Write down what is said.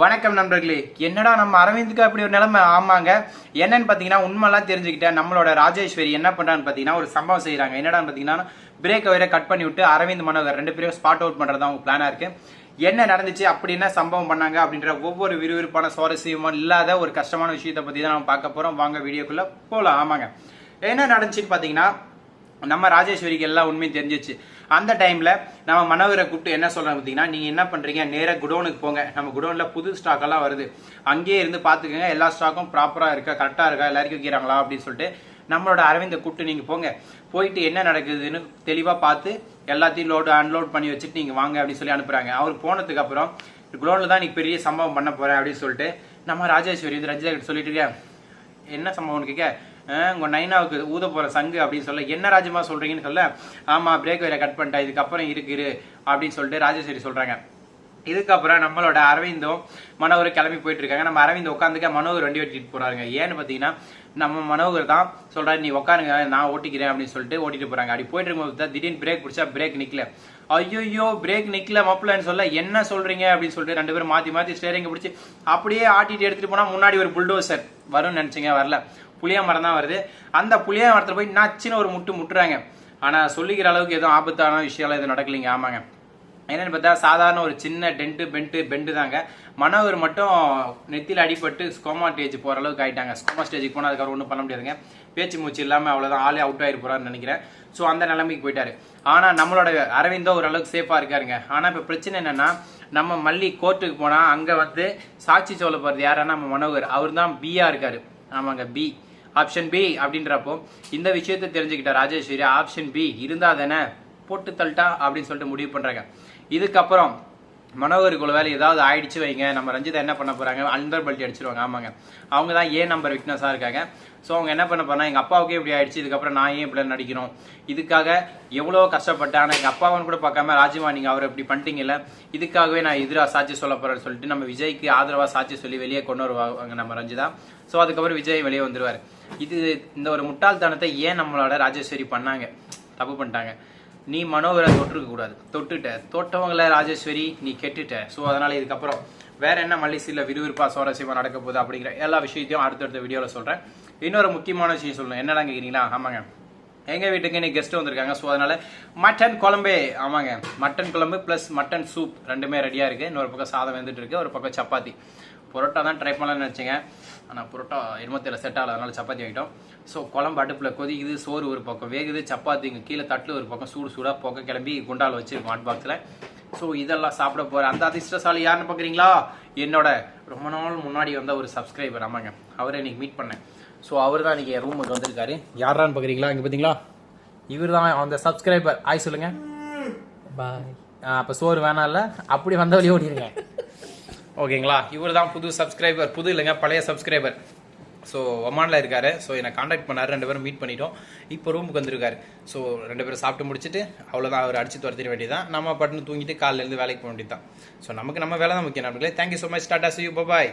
வணக்கம் நண்பர்களே. என்னடா நம்ம அரவிந்துக்கு அப்படி ஒரு நிலைமை? ஆமாங்க. என்னன்னு பார்த்தீங்கன்னா உண்மைலாம் தெரிஞ்சுக்கிட்டேன் நம்மளோட ராஜேஸ்வரி என்ன பண்ணுறான்னு பார்த்தீங்கன்னா ஒரு சம்பவம் செய்கிறாங்க என்னடான்னு பார்த்தீங்கன்னா பிரேக் வயரை கட் பண்ணி விட்டு அரவிந்த் மனோகர் ரெண்டு பேரும் ஸ்பாட் அவுட் பண்றது அவங்க பிளானாக இருக்குது என்ன நடந்துச்சு? அப்படி என்ன சம்பவம் பண்ணாங்க? அப்படின்ற ஒவ்வொரு விறுவிறுப்பான சுவாரஸ்யமும் இல்லாத ஒரு கஷ்டமான விஷயத்தை பற்றி தான் நம்ம பார்க்க போகிறோம் வாங்க வீடியோக்குள்ளே போகலாம் ஆமாங்க. என்ன நடந்துச்சுன்னு பார்த்தீங்கன்னா நம்ம ராஜேஸ்வரிக்கு எல்லாம் உண்மையும் தெரிஞ்சிச்சு. அந்த டைம்ல நம்ம மனோகரை கூப்பிட்டு என்ன சொல்றாங்க பார்த்தீங்கன்னா நீங்க என்ன பண்றீங்க? நேராக குடோனுக்கு போங்க. நம்ம குடோன்ல புது ஸ்டாக் எல்லாம் வருது. அங்கேயே இருந்து பாத்துக்கோங்க எல்லா ஸ்டாக்கும் ப்ராப்பரா இருக்கா? கரெக்டா இருக்கா? எல்லாருக்கும் வைக்கிறாங்களா அப்படின்னு சொல்லிட்டு நம்மளோட அரவிந்தை கூப்பிட்டு நீங்க போங்க. போயிட்டு என்ன நடக்குதுன்னு தெளிவா பார்த்து எல்லாத்தையும் லோடு அன்லோட் பண்ணி வச்சுட்டு நீங்க வாங்க அப்படின்னு சொல்லி அனுப்புறாங்க. அவர் போனதுக்கு அப்புறம் குடோன்ல தான் நீ பெரிய சம்பவம் பண்ண போறேன் அப்படின்னு சொல்லிட்டு நம்ம ராஜேஸ்வரி வந்து ரஞ்சிதா கிட்ட சொல்லிட்டு இருக்கேன் என்ன சம்பவம்னு கேட்க உங்கள் உங்க நைனாவுக்கு ஊத போற சங்கு அப்படின்னு சொல்ல என்ன ராஜமா சொல்றீங்கன்னு சொல்ல? ஆமா பிரேக் வயரை கட் பண்ணிட்டா இதுக்கப்புறம் இருக்குது அப்படின்னு சொல்லிட்டு ராஜேஸ்வரி சொல்றாங்க. இதுக்கப்புறம் நம்மளோட அரவிந்தும் மனோகர் கிளம்பி போயிட்டு இருக்காங்க நம்ம அரவிந்த் உட்காந்துக்க மனோகர் வண்டி ஓட்டிட்டு போறாங்க ஏன்னு பாத்தீங்கன்னா நம்ம மனோகர் தான் சொல்றாரு நீ உட்காருங்க நான் ஓட்டிக்கிறேன் அப்படின்னு சொல்லிட்டு ஓட்டிட்டு போறாங்க. அப்படி போயிட்டு இருக்கும்போது தான் திடீர்னு பிரேக் பிடிச்சா பிரேக் நிக்கல. ஐயோ பிரேக் நிக்கல மப்பிளன்னு சொல்ல என்ன சொல்றீங்க? அப்படின்னு சொல்லிட்டு ரெண்டு பேரும் மாத்தி மாத்தி ஸ்டேரிங் பிடிச்சி அப்படியே ஆட்டிட்டு எடுத்துட்டு போனா முன்னாடி ஒரு புல்டோசர் வரும்னு நினைச்சீங்க வரல. புளிய மரம் தான் வருது. அந்த புளிய மரத்தில் போய் நச்சுன்னு ஒரு முட்டு முட்டுறாங்க. ஆனால் சொல்லிக்கிற அளவுக்கு எதுவும் ஆபத்தான விஷயம்லாம் எதுவும் நடக்கலைங்க. ஆமாங்க. என்னென்னு பார்த்தா சாதாரண ஒரு சின்ன டென்ட்டு பென்ட்டு பெண்டு தாங்க. மனோகர் மட்டும் நெத்தியில் அடிபட்டு ஸ்கோமா ஸ்டேஜ் போகிற அளவுக்கு ஆகிட்டாங்க ஸ்கோமா ஸ்டேஜுக்கு போனால் அதுக்கப்புறம் ஒன்றும் பண்ண முடியாதுங்க. பேச்சு மூச்சு இல்லாமல் அவ்வளோதான் ஆளே அவுட் ஆகி போறான்னு நினைக்கிறேன். ஸோ அந்த நிலைமைக்கு போயிட்டாரு. ஆனால் நம்மளோட அரவிந்தோ ஓரளவுக்கு சேஃபாக இருக்காருங்க. ஆனால் இப்போ பிரச்சனை என்னென்னா நம்ம மல்லி கோர்ட்டுக்கு போனால் அங்கே வந்து சாட்சி சொல்ல போகிறது யாருன்னா நம்ம மனோகர். அவர் தான் பியாக இருக்காரு. ஆமாங்க பி ஆப்ஷன் பி அப்படின்றப்போ இந்த விஷயத்தை தெரிஞ்சுக்கிட்ட ராஜேஸ்வரி ஆப்ஷன் பி இருந்தால் தானே போட்டு தள்ளிட்டா அப்படின்னு சொல்லிட்டு முடிவு பண்றாங்க. இதுக்கப்புறம் மனோகருக்குள்ள வேலை ஏதாவது ஆயிடுச்சு வைங்க. நம்ம ரஞ்சிதா என்ன பண்ண போறாங்க? அண்டர் பல்ட்டி அடிச்சிருவாங்க. ஆமாங்க. அவங்க தான் ஏ நம்பர் விக்னஸா இருக்காங்க. ஸோ அவங்க என்ன பண்ண போகிறாங்க எங்க அப்பாவுக்கே இப்படி ஆயிடுச்சு. இதுக்கப்புறம் நான் ஏன் இப்படி நடிக்கணும் இதுக்காக எவ்வளோ கஷ்டப்பட்டேன். ஆனால் எங்க அப்பாவன் கூட பார்க்காம ராஜிமா நீங்க அவர் இப்படி பண்ணிட்டீங்கல்ல இதுக்காகவே நான் எதிராக சாட்சி சொல்ல போறேன்னு சொல்லிட்டு நம்ம விஜய்க்கு ஆதரவா சாட்சி சொல்லி வெளியே கொண்டு வருவாங்க நம்ம ரஞ்சிதா. ஸோ அதுக்கப்புறம் விஜய் வெளியே வந்துருவாரு. இது இந்த ஒரு முட்டாள்தனத்தை ஏன் நம்மளோட ராஜேஸ்வரி பண்ணாங்க? தப்பு பண்ணிட்டாங்க. நீ மனோகரை தொட்டிருக்க கூடாது. தொட்டுட்ட. தொட்டவங்கள ராஜேஸ்வரி நீ கெட்டுட்ட. ஸோ அதனால இதுக்கப்புறம் வேற என்ன மல்லிசில விறுவிறுப்பா சுவாரஸ்யமா நடக்க போகுது அப்படிங்கிற எல்லா விஷயத்தையும் அடுத்தடுத்த வீடியோல சொல்றேன். இன்னொரு முக்கியமான விஷயம் சொல்லணும். என்னடா கேக்குறீங்களா? ஆமாங்க. எங்க வீட்டுக்கு இன்னைக்கு கெஸ்ட் வந்திருக்காங்க. ஸோ அதனால மட்டன் குழம்பே. ஆமாங்க. மட்டன் குழம்பு ப்ளஸ் மட்டன் சூப் ரெண்டுமே ரெடியா இருக்கு. இன்னொரு பக்கம் சாதம் வெந்துட்டு இருக்கு. ஒரு பக்கம் சப்பாத்தி. புரோட்டா தான் ட்ரை பண்ணலாம்னு நினச்சிங்க. ஆனால் புரோட்டா இருபத்தேழு செட் ஆகல அதனால சப்பாத்தி ஆகிட்டோம் ஸோ குழம்பு அடுப்பில் கொதிக்குது சோறு ஒரு பக்கம் வேகுது சப்பாத்தி இங்கே கீழே தட்டில் ஒரு பக்கம் சூடு சூடாக போக்க கிளம்பி குண்டால் வச்சிருக்கோம் ஹாட் பாக்ஸில் ஸோ இதெல்லாம் சாப்பிட போகிறேன் அந்த அதிர்ஷ்டசாலி யாருன்னு பார்க்குறீங்களா என்னோட ரொம்ப நாள் முன்னாடி வந்த ஒரு சப்ஸ்கிரைபர் ஆமாங்க. அவரை இன்னைக்கு மீட் பண்ணேன். ஸோ அவர் தான் இன்னைக்கு என் ரூமுக்கு வந்திருக்காரு. யாரான்னு பார்க்குறீங்களா இங்கே பார்த்தீங்களா இவர் தான் அந்த சப்ஸ்கிரைபர் ஆய் சொல்லுங்க. பாய் அப்போ சோறு வேணாம்ல? அப்படி வந்த வழி ஓடிடுங்க ஓகேங்களா? இவர் தான் புது சப்ஸ்கிரைபர் புது இல்லைங்க பழைய சப்ஸ்கிரைபர் ஸோ ஒமானில் இருக்காரு. ஸோ என்னை காண்டாக்ட் பண்ணார். ரெண்டு பேரும் மீட் பண்ணிட்டோம். இப்போ ரூமுக்கு வந்திருக்காரு. ஸோ ரெண்டு பேரும் சாப்பிட்டு முடிச்சுட்டு அவ்வளோதான் அவர் அடிச்சு துரத்திட வேண்டியதான் நம்ம பட்டுன்னு தூங்கிட்டு காலையில இருந்து வேலைக்கு போக வேண்டியது தான் ஸோ நமக்கு நம்ம வேலை தான் முக்கியம் நண்பர்களே. Thank you so much start see you bye